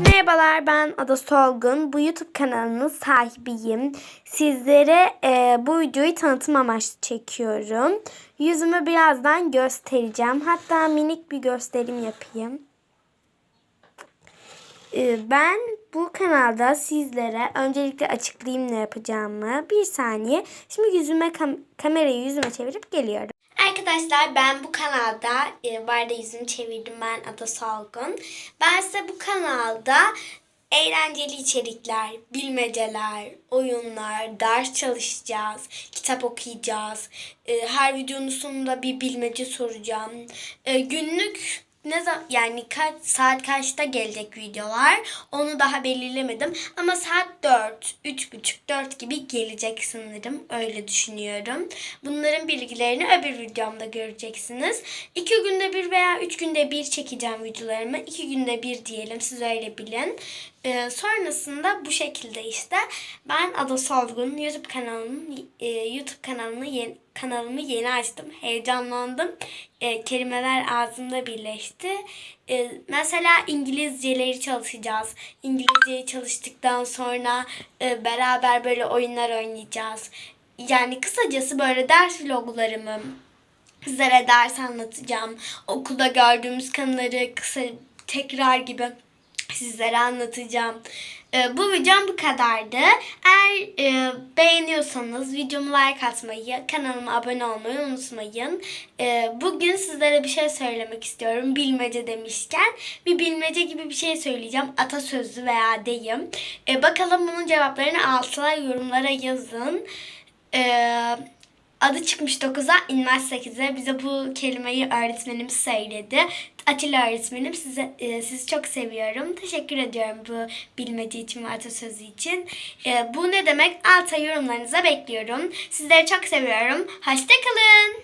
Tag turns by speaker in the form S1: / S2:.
S1: Merhabalar ben Ada Solgun. Bu YouTube kanalının sahibiyim. Sizlere e, bu videoyu tanıtım amaçlı çekiyorum. Yüzümü birazdan göstereceğim. Hatta minik bir gösterim yapayım. E, ben bu kanalda sizlere öncelikle açıklayayım ne yapacağımı. Bir saniye. Şimdi yüzüme kam- kamerayı yüzüme çevirip geliyorum. Arkadaşlar ben bu kanalda e, bu arada çevirdim ben Ada Salgun. Ben size bu kanalda eğlenceli içerikler, bilmeceler, oyunlar, ders çalışacağız, kitap okuyacağız. E, her videonun sonunda bir bilmece soracağım. E, günlük ne zaman yani kaç saat kaçta gelecek videolar onu daha belirlemedim ama saat 4 3.30 4 gibi gelecek sanırım öyle düşünüyorum. Bunların bilgilerini öbür videomda göreceksiniz. 2 günde bir veya 3 günde bir çekeceğim videolarımı. 2 günde bir diyelim siz öyle bilin. Ee, sonrasında bu şekilde işte ben Ada Solgun YouTube kanalımın e, YouTube kanalını yeni, kanalımı yeni açtım. Heyecanlandım. E, kelimeler ağzımda birleşti. E, mesela İngilizceleri çalışacağız. İngilizceyi çalıştıktan sonra e, beraber böyle oyunlar oynayacağız. Yani kısacası böyle ders vloglarımı sizlere ders anlatacağım. Okulda gördüğümüz konuları kısa tekrar gibi sizlere anlatacağım. Ee, bu videom bu kadardı. Eğer e, beğeniyorsanız videomu like atmayı, kanalıma abone olmayı unutmayın. Ee, bugün sizlere bir şey söylemek istiyorum. Bilmece demişken bir bilmece gibi bir şey söyleyeceğim. Atasözlü veya deyim. Ee, bakalım bunun cevaplarını altına yorumlara yazın. Ee, Adı çıkmış 9'a inmez 8'e. Bize bu kelimeyi öğretmenimiz söyledi. Atilla öğretmenim size, e, sizi çok seviyorum. Teşekkür ediyorum bu bilmece için ve atasözü için. E, bu ne demek? Alta yorumlarınıza bekliyorum. Sizleri çok seviyorum. Hoşçakalın.